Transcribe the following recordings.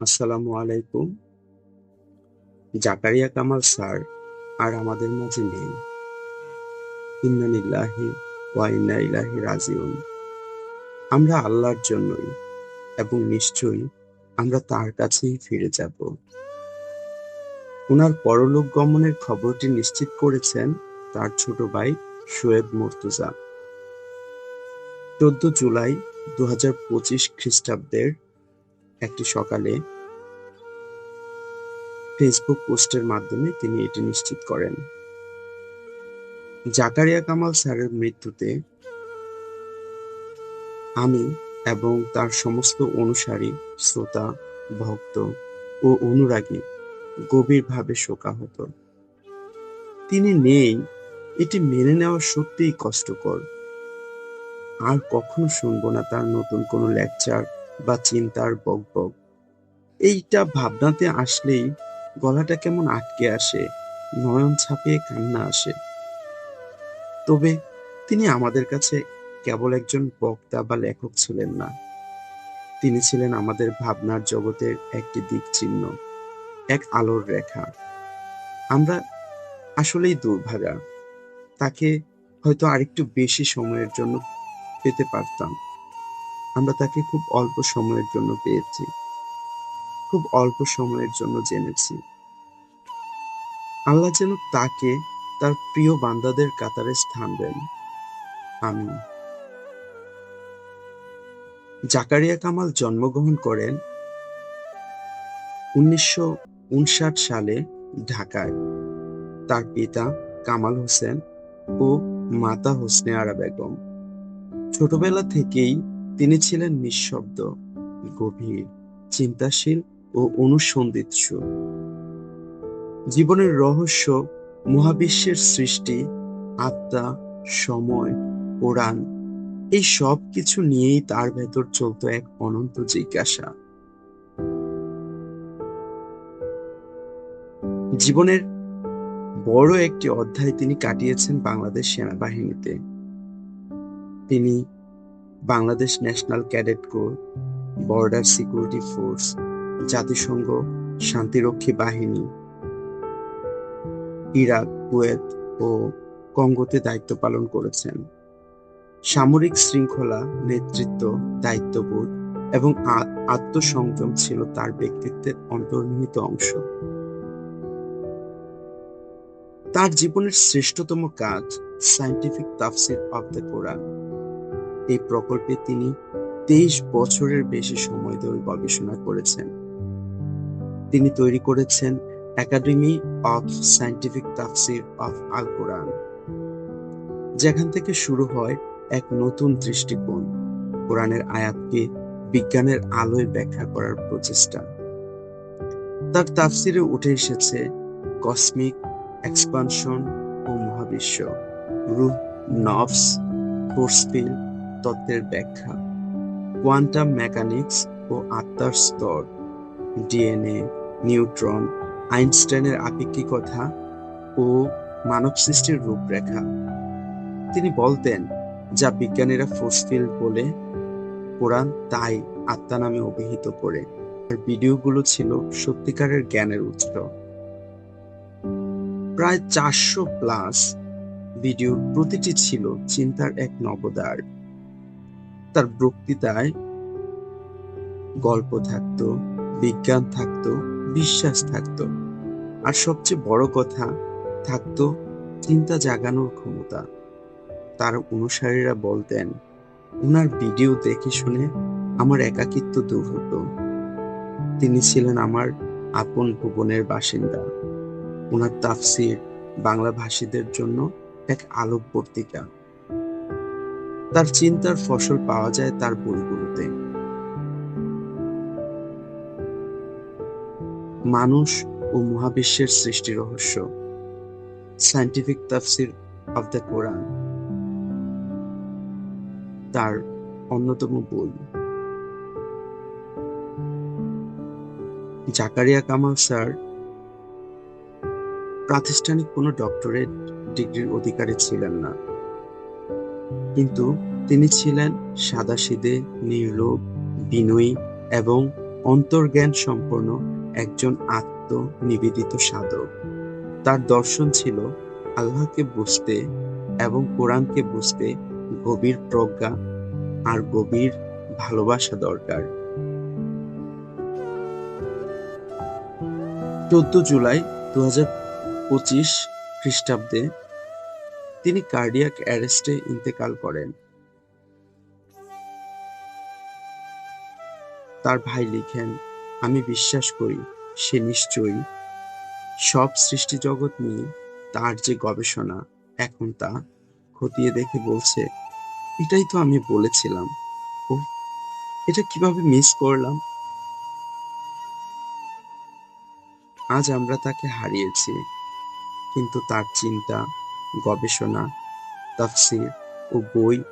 আসসালামু আলাইকুম। জাকারিয়া কামাল স্যার আর আমাদের মাঝে নেই। ইন্না লিল্লাহি ওয়া ইন্না ইলাইহি রাজিউন। আমরা আল্লাহর জন্যই এবং নিশ্চয়ই আমরা তার কাছেই ফিরে যাব। ওনার পরলোক গমনের খবরটি নিশ্চিত করেছেন তার ছোট ভাই শোয়েব মুর্তজা। চোদ্দ জুলাই দু হাজার পঁচিশ খ্রিস্টাব্দের একটি সকালে ফেসবুক পোস্টের মাধ্যমে তিনি এটি নিশ্চিত করেন। জাকারিয়া কামাল স্যারের মৃত্যুতে আমি এবং তার সমস্ত অনুসারী, শ্রোতা, ভক্ত ও অনুরাগী গভীরভাবে শোকাহত। তিনি নেই, এটি মেনে নেওয়া সত্যিই কষ্টকর। আর কখনো শুনব না তার নতুন কোনো লেকচার বা চিন্তার বকবক এইটা ভাবনাতে আসলেই গলাটা কেমন আটকে আসে, নয়ন ছাপিয়ে কান্না আসে। তবে তিনি আমাদের কাছে কেবল একজন বক্তা বা লেখক ছিলেন না। তিনি ছিলেন আমাদের ভাবনার জগতের একটি দিক চিহ্ন এক আলোর রেখা। আমরা আসলেই দুর্ভাগা। তাকে হয়তো আরেকটু বেশি সময়ের জন্য পেতে পারতাম। আমরা তাকে খুব অল্প সময়ের জন্য পেয়েছি। খুব অল্প সময়ের জন্য জেনেছি। আল্লাহ যেন তাকে তার প্রিয় বান্দাদের কাতারে স্থান দেন। আমি জাকারিয়া কামাল জন্মগ্রহণ করেন উনিশশো উনষাট সালে ঢাকায়। তার পিতা কামাল হোসেন ও মাতা হোসনে আরা বেগম। ছোটবেলা থেকেই তিনি ছিলেন নিঃশব্দ, গভীর, চিন্তাশীল ও অনুসন্ধিৎসু। জীবনের রহস্য, মহাবিশ্বের সৃষ্টি, আত্মা, সময় কোরআন এই সব কিছু নিয়েই তার ভেতর চলত এক অনন্ত জিজ্ঞাসা। জীবনের বড় একটি অধ্যায় তিনি কাটিয়েছেন বাংলাদেশ সেনাবাহিনীতে। তিনি Bangladesh National Cadet Corps, Border Security Force, জাতিসংঘ, শান্তিরক্ষী বাহিনী, ইরাক, কুয়েত ও কঙ্গোতে দায়িত্ব পালন করেছেন। সামরিক শৃঙ্খলা, নেতৃত্ব, দায়িত্ববোধ এবং আত্মসংযম ছিল তার ব্যক্তিত্বের অন্তর্নিহিত অংশ। তার জীবনের শ্রেষ্ঠতম কাজ সায়েন্টিফিক তাফসির অব দ্য কোরআন এই প্রকল্পে তিনি তেইশ বছরের বেশি সময় ধরে গবেষণা করেছেন। তিনি তৈরি করেছেন একাডেমি অফ সায়েন্টিফিক তাফসির অফ আল কোরআন যেখান থেকে শুরু হয় এক নতুন দৃষ্টিকোণ কোরআনের আয়াতকে বিজ্ঞানের আলোয় ব্যাখ্যা করার প্রচেষ্টা। তার তাফসিরে উঠে এসেছে কসমিক এক্সপানশন ও মহাবিশ্ব, রুহ নফস ফোর্সফিল তত্ত্বের ব্যাখ্যা। কোয়ান্টাম মেকানিক্স ও আত্মার স্তর, ডিএনএ, নিউট্রন, আইনস্টাইনের আপেক্ষিকতা ও মানব সৃষ্টির রূপরেখা। তিনি বলতেন, যা বিজ্ঞানীরা ফোর্সফিল্ড বলে কোরআন তাই আত্মা নামে অভিহিত করে। আর ভিডিওগুলো ছিল সত্যিকারের জ্ঞানের উৎস। প্রায় চারশো প্লাস ভিডিওর প্রতিটি ছিল চিন্তার এক নবদার তার বক্তৃতায় গল্প থাকতো, বিজ্ঞান থাকতো, বিশ্বাস থাকতো। আর সবচেয়ে বড় কথা, থাকতো চিন্তা জাগানোর ক্ষমতা। তার অনুসারীরা বলতেন ওনার ভিডিও দেখে শুনে আমার একাকিত্ব দূর হতো। তিনি ছিলেন আমার আপন ভুবনের বাসিন্দা। ওনার তাফসির বাংলা ভাষীদের জন্য এক আলোকবর্তিকা। তার চিন্তার ফসল পাওয়া যায় তার বইগুলোতে। মানুষ ও মহাবিশ্বের সৃষ্টি রহস্য। সায়েন্টিফিক তাফসির অব দ্য কোরআন তার অন্যতম বই। জাকারিয়া কামাল স্যার প্রাতিষ্ঠানিক কোনো ডক্টরেট ডিগ্রির অধিকারী ছিলেন না। কিন্তু তিনি ছিলেন সাদাসিদে, নির্লোভ, বিনয়ী এবং অন্তর্জ্ঞান সম্পন্ন একজন আত্মনিবেদিত সাধক। তার দর্শন ছিল আল্লাহকে বুঝতে এবং কোরআনকে বুঝতে গভীর প্রজ্ঞা আর গভীর ভালোবাসা দরকার। চোদ্দ জুলাই দু হাজার পঁচিশ খ্রিস্টাব্দে তিনি কার্ডিয়াক অ্যারেস্টে ইন্তেকাল করেন। তার ভাই লিখেন, আমি বিশ্বাস করি, সে নিশ্চয়ই সব সৃষ্টি জগৎ নিয়ে তার যে গবেষণা এখন তা খতিয়ে দেখে বলছে, এটাই তো আমি বলেছিলাম। ও এটা কীভাবে মিস করলাম? আজ আমরা তাকে হারিয়েছি, কিন্তু তার চিন্তা গবেষণা, তাফসির ও বই,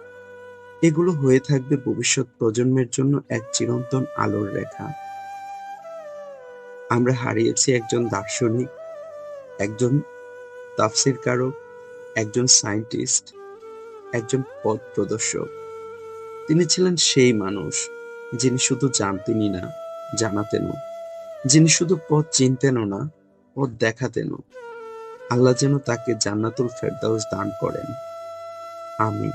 এগুলো হয়ে থাকবে ভবিষ্যৎ প্রজন্মের জন্য এক চিরন্তন আলোর রেখা। আমরা হারিয়েছি একজন দার্শনিক, একজন তাফসিরকারক, একজন সায়েন্টিস্ট, একজন পথ প্রদর্শক। তিনি ছিলেন সেই মানুষ যিনি শুধু জানতেনই না, জানাতেনও। যিনি শুধু পথ চিনতেনও না, পথ দেখাতেনও। আল্লাহ যেন তাকে জান্নাতুল ফেরদাউস দান করেন। আমিন।